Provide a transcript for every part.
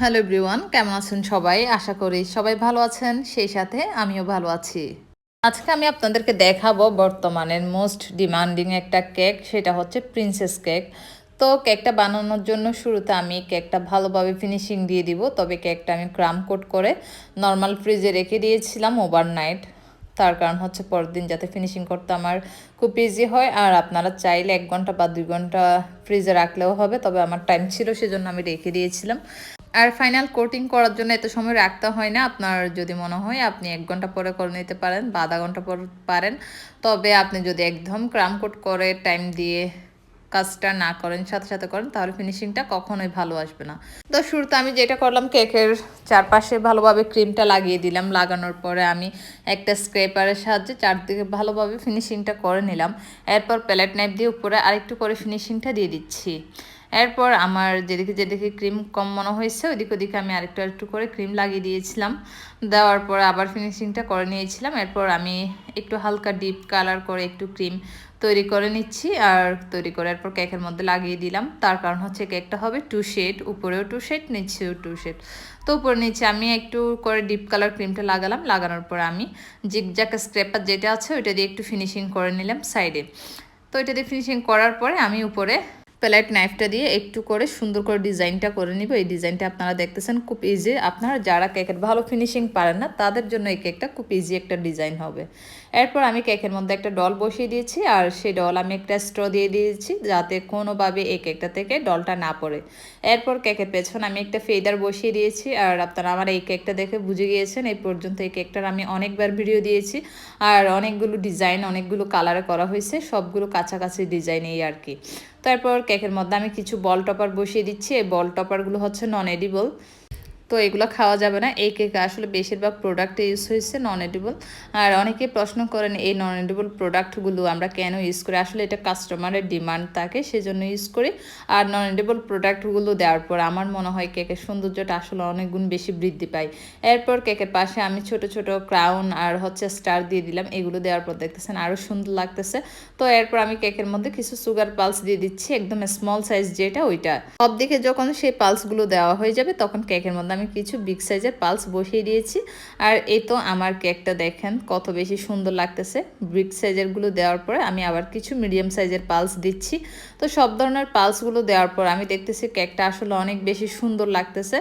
Hello everyone কেমন আছেন সবাই? আশা করি সবাই ভালো আছেন, সেই সাথে আমিও ভালো আছি। আজকে আমি আপনাদেরকে দেখাবো বর্তমানের মোস্ট ডিমান্ডিং একটা কেক সেটা হচ্ছে প্রিন্সেস কেক তো কেকটা বানানোর জন্য শুরুতে আমি কেকটা ভালোভাবে ফিনিশিং দিয়ে দিব, তবে কেকটা আমি ক্রাম কোট করে নর্মাল ফ্রিজে রেখে দিয়েছিলাম ওভারনাইট তার কারণ হচ্ছে পরের দিন যাতে ফিনিশিং করতে আমার খুব ইজি হয়, আর আপনারা চাইলে এক ঘণ্টা বা দুই ঘণ্টা ফ্রিজে রাখলেও হবে, তবে আমার টাইম ছিল, সেজন্য আমি রেখে দিয়েছিলাম। আর ফাইনাল কোটিং করার জন্য এত সময় রাখতে হয় না। আপনার যদি মনে হয় আপনি এক ঘণ্টা পরে করে নিতে পারেন বা আধা ঘণ্টা পর পারেন। তবে আপনি যদি একদম ক্রাম কোট করে টাইম দিয়ে কাজটা না করেন, সাথে সাথে করেন, তাহলে ফিনিশিংটা কখনোই ভালো আসবে না। তো শুরুতে আমি যেটা করলাম, কেকের চারপাশে ভালোভাবে ক্রিমটা লাগিয়ে দিলাম। লাগানোর পরে আমি একটা স্ক্রেপারের সাহায্যে চারদিকে ভালোভাবে ফিনিশিংটা করে নিলাম। এরপর প্যালেট নাইফ দিয়ে উপরে আরেকটু করে ফিনিশিংটা দিয়ে দিচ্ছি। এরপর আমার যেদিকে যেদিকে ক্রিম কম মনে হয়েছে ওইদিকে ওদিকে আমি আরেকটু আরেকটু করে ক্রিম লাগিয়ে দিয়েছিলাম। দেওয়ার পর আবার ফিনিশিংটা করে নিয়েছিলাম। এরপর আমি একটু হালকা ডিপ কালার করে একটু ক্রিম তৈরি করে নিচ্ছি আর তৈরি করে এরপর কেকের মধ্যে লাগিয়ে দিলাম। তার কারণ হচ্ছে কেকটা হবে টু শেড উপরেও টু শেড নিচেও টু শেড তো উপরে নিচে আমি একটু করে ডিপ কালার ক্রিমটা লাগালাম। লাগানোর পর আমি জিগজ্যাক স্ক্রেপার যেটা আছে, ওইটা দিয়ে একটু ফিনিশিং করে নিলাম সাইডে তো এটা দিয়ে ফিনিশিং করার পরে আমি উপরে প্লেট নাইফটা দিয়ে একটু করে সুন্দর করে ডিজাইনটা করে নিব। এই ডিজাইনটা আপনারা দেখতেছেন খুব ইজি আপনারা যারা কেকের ভালো ফিনিশিং পারেন না, তাদের জন্য এই কেকটা খুব ইজি একটা ডিজাইন হবে। এরপর আমি কেকের মধ্যে একটা ডল বসিয়ে দিয়েছি, আর সেই ডল আমি একটা স্ট্র দিয়ে দিয়েছি, যাতে কোনোভাবে এই কেকটা থেকে ডলটা না পড়ে। এরপর কেকের পেছনে আমি একটা ফেদার বসিয়ে দিয়েছি, আর আপনারা আমার এই কেকটা দেখে বুঝে গিয়েছেন, এই পর্যন্ত এই কেকটার আমি অনেকবার ভিডিও দিয়েছি, আর অনেকগুলো ডিজাইন অনেকগুলো কালারে করা হয়েছে, সবগুলো কাছাকাছি ডিজাইন এই আর কি। তারপর কেকের মধ্যে আমি কিছু বল টপার বসিয়ে দিচ্ছি। এই বল টপারগুলো হচ্ছে নন এডিবল তো এগুলো খাওয়া যাবে না। এই কেকে আসলে বেশিরভাগ প্রোডাক্ট ইউজ হয়েছে নন এডিবল আর অনেকে প্রশ্ন করেন, এই নন এডিবল প্রোডাক্টগুলো আমরা কেন ইউজ করি? আসলে এটা কাস্টমারের ডিমান্ড থাকে, সেজন্য ইউজ করি। আর নন এডিবল প্রোডাক্টগুলো দেওয়ার পর আমার মনে হয় কেকের সৌন্দর্যটা আসলে অনেক গুণ বেশি বৃদ্ধি পায়। এরপর কেকের পাশে আমি ছোট ছোট ক্রাউন আর হচ্ছে স্টার দিয়ে দিলাম। এগুলো দেওয়ার পর দেখতেছেন আরও সুন্দর লাগতেছে। তো এরপর আমি কেকের মধ্যে কিছু সুগার পালস দিয়ে দিচ্ছি, একদম স্মল সাইজ যেটা, ওইটা। সব দিকে যখন সেই পালসগুলো দেওয়া হয়ে যাবে, তখন কেকের মধ্যে আমি কিছু বিগ সাইজের পালস বসিয়ে দিয়েছি। আর এই তো আমার কেকটা দেখেন, কত বেশি সুন্দর লাগতেছে। বিগ সাইজেরগুলো দেওয়ার পরে আমি আবার কিছু মিডিয়াম সাইজের পালস দিচ্ছি। তো সব ধরনের পালসগুলো দেওয়ার পর আমি দেখতেছি কেকটা আসলে অনেক বেশি সুন্দর লাগতেছে।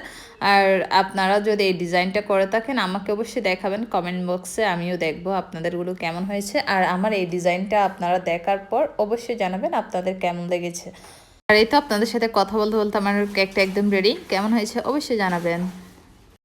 আর আপনারা যদি এই ডিজাইনটা করে থাকেন, আমাকে অবশ্যই দেখাবেন কমেন্ট বক্সে আমিও দেখব আপনাদেরগুলো কেমন হয়েছে। আর আমার এই ডিজাইনটা আপনারা দেখার পর অবশ্যই জানাবেন আপনাদের কেমন লেগেছে। আর এই তো আপনাদের সাথে কথা বলতে বলতে আমার কেকটা একদম রেডি কেমন হয়েছে? অবশ্যই জানাবেন।